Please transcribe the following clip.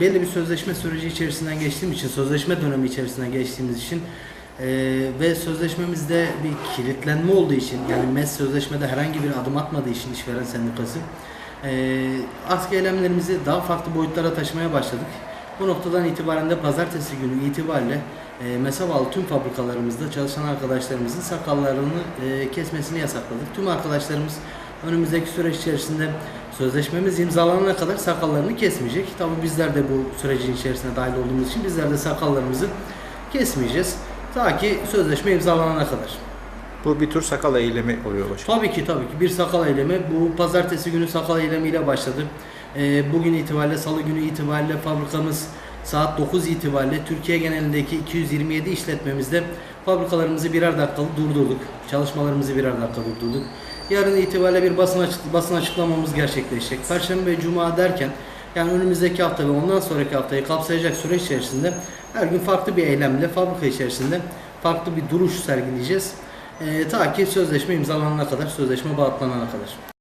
belli bir sözleşme süreci içerisinden geçtiğim için, sözleşme dönemi içerisinden geçtiğimiz için e, ve sözleşmemizde bir kilitlenme olduğu için, yani MES sözleşmede herhangi bir adım atmadığı için işveren sendikası, e, askı eylemlerimizi daha farklı boyutlara taşımaya başladık. Bu noktadan itibaren de pazartesi günü itibariyle e, MES'e bağlı tüm fabrikalarımızda çalışan arkadaşlarımızın sakallarını e, kesmesini yasakladık. Tüm arkadaşlarımız önümüzdeki süreç içerisinde sözleşmemiz imzalanana kadar sakallarını kesmeyecek. Tabii bizler de bu sürecin içerisine dahil olduğumuz için bizler de sakallarımızı kesmeyeceğiz. Ta ki sözleşme imzalanana kadar. Bu bir tür sakal eylemi oluyor başkanım. Tabii ki tabii ki bir sakal eylemi bu pazartesi günü sakal eylemiyle başladı. Ee, bugün itibariyle salı günü itibariyle fabrikamız saat 9 itibariyle Türkiye genelindeki 227 işletmemizde fabrikalarımızı birer dakikalık durdurduk. Çalışmalarımızı birer dakika durdurduk. Yarın itibariyle bir basın, açık, basın açıklamamız gerçekleşecek. Perşembe ve Cuma derken yani önümüzdeki hafta ve ondan sonraki haftayı kapsayacak süreç içerisinde her gün farklı bir eylemle fabrika içerisinde farklı bir duruş sergileyeceğiz. Ee, ta ki sözleşme imzalanana kadar, sözleşme bağlanana kadar.